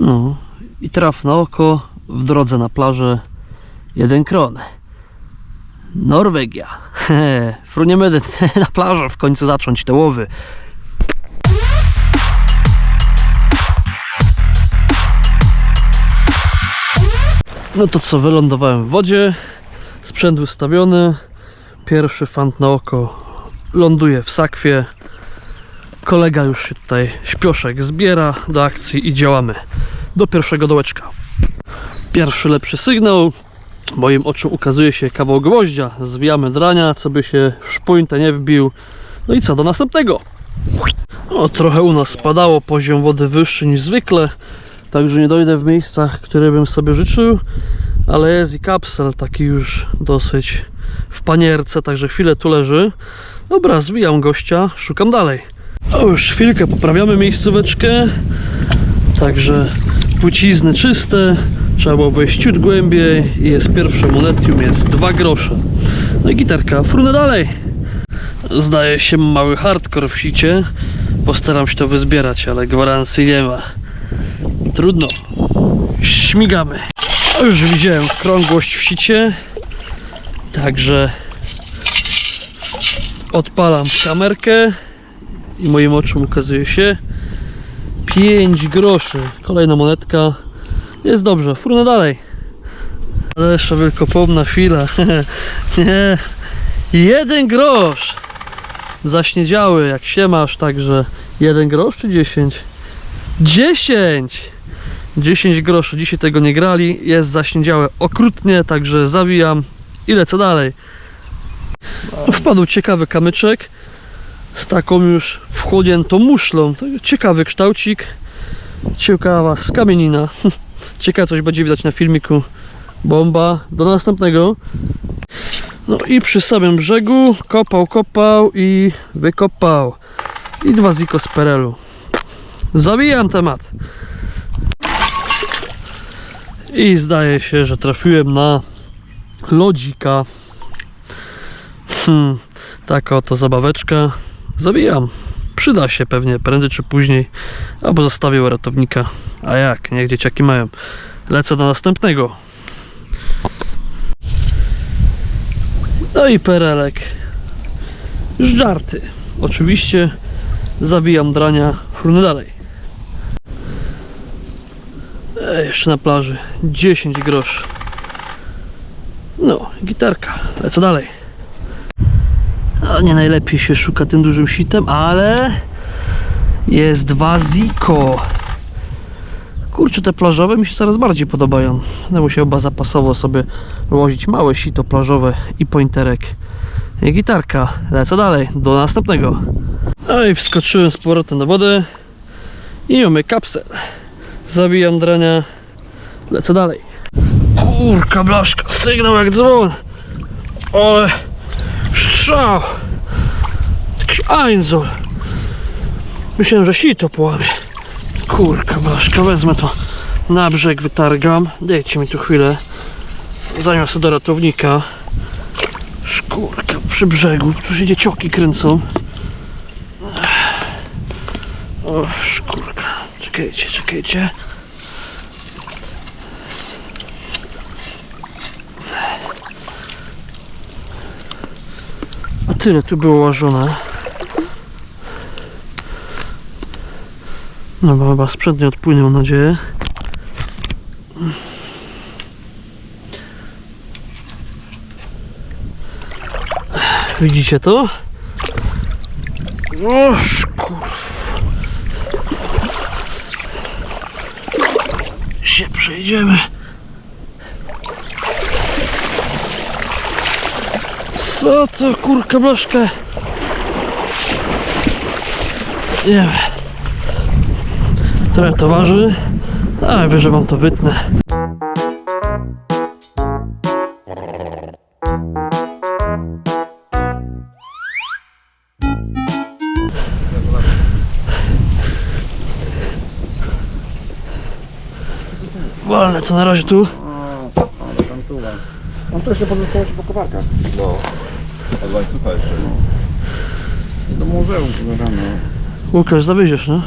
No i traf na oko w drodze na plażę jeden kron. Norwegia. Fruniemy na plażę w końcu zacząć te łowy. No to co, wylądowałem w wodzie, sprzęt ustawiony, pierwszy fant na oko ląduje w sakwie, kolega już się tutaj śpioszek zbiera do akcji i działamy do pierwszego dołeczka. Pierwszy lepszy sygnał, moim oczom ukazuje się kawał gwoździa, zwijamy drania, co by się w szpuńtę nie wbił, no i co, do następnego. O, trochę u nas spadało, poziom wody wyższy niż zwykle, także nie dojdę w miejscach, które bym sobie życzył, ale jest i kapsel taki już dosyć w panierce, także chwilę tu leży. Dobra, zwijam gościa, szukam dalej. O, już chwilkę poprawiamy miejscóweczkę, także płcizny czyste, trzeba było wejść ciut głębiej i jest pierwsze monetium, jest 2 grosze. No i gitarka, frunę dalej. Zdaje się mały hardcore w sicie, postaram się to wyzbierać, ale gwarancji nie ma. Trudno. Śmigamy. Już widziałem krągłość w sicie. Także odpalam kamerkę i moim oczom ukazuje się 5 groszy. Kolejna monetka. Jest dobrze, frunę dalej. Ale jeszcze wielkopomna chwila. Nie. Jeden grosz. Zaśniedziały jak się masz, także jeden grosz czy 10? 10! 10 groszy, dzisiaj tego nie grali, jest zaśniedziałe okrutnie, także zawijam i lecę dalej. Wpadł ciekawy kamyczek z taką już wchłoniętą muszlą. Ciekawy kształcik, ciekawa skamienina. Ciekawe coś będzie widać na filmiku. Bomba. Do następnego. No i przy samym brzegu kopał, kopał i wykopał. I dwa ziko z perelu. Zawijam temat. I zdaje się, że trafiłem na lodzika. Hmm, taka oto zabaweczka. Zabijam. Przyda się pewnie prędzej czy później. Albo zostawię ratownika. A jak? Niech dzieciaki mają. Lecę do następnego. No i perelek. Żarty. Oczywiście zabijam drania. Frunę dalej. E, jeszcze na plaży 10 groszy. No, gitarka. Lecę dalej. A nie najlepiej się szuka tym dużym sitem, ale jest dwa ziko. Kurczę, te plażowe mi się coraz bardziej podobają. Będę musiał chyba zapasowo sobie wyłożyć małe sito plażowe i pointerek. I gitarka. Lecę dalej, do następnego. No i wskoczyłem z powrotem na wodę i mamy kapsel. Zabijam drania. Lecę dalej. Kurka blaszka, sygnał jak dzwon. Ale strzał. Jakiś anzol. Myślałem, że sito połamie. Kurka blaszka, wezmę to na brzeg, wytargam. Dajcie mi tu chwilę. Zaniosę do ratownika. Szkurka przy brzegu. Tu się dziecioki kręcą. O, szkurka. Czekajcie, czekajcie. Tyle tu było łożone. No bo chyba sprzęt nie odpłynie, mam nadzieję. Widzicie to? O, szkur... się przejdziemy. Co to kurka blaszka? Nie wiem. Trochę to waży. A wiem, że wam to wytnę. Walnę to na razie tu. Ale tam tu mam. Mam pozostało się po koparkach. No. Od łańcucha jeszcze. Do muzeum tu rano. Łukasz, zawieziesz, no?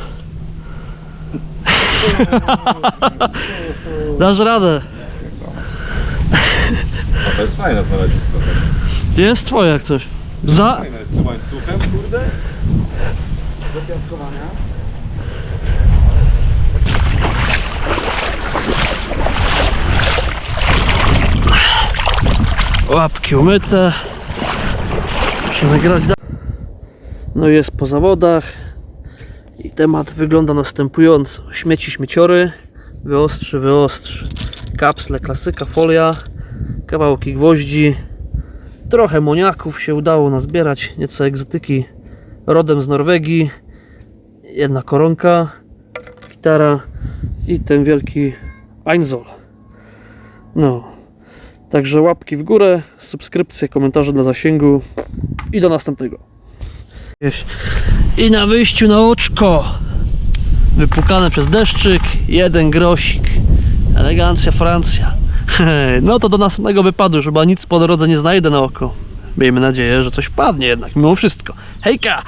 Dasz radę. A to jest fajne znalezisko. Jest twoje jak coś. Za... Fajne jest tym łańcuchem, kurde. Do piątkowania. Łapki umyte. Musimy grać dalej. No jest po zawodach. I temat wygląda następująco. Śmieci, śmieciory. Wyostrzy, wyostrzy. Kapsle, klasyka, folia. Kawałki gwoździ. Trochę moniaków się udało nazbierać. Nieco egzotyki rodem z Norwegii. Jedna koronka. Gitara. I ten wielki Einzol. No, Także łapki w górę, subskrypcje, komentarze dla zasięgu i do następnego. I na wyjściu na oczko wypukane przez deszczyk, jeden grosik. Elegancja Francja. No to do następnego wypadu, chyba nic po drodze nie znajdę na oko. Miejmy nadzieję, że coś padnie jednak, mimo wszystko. Hejka!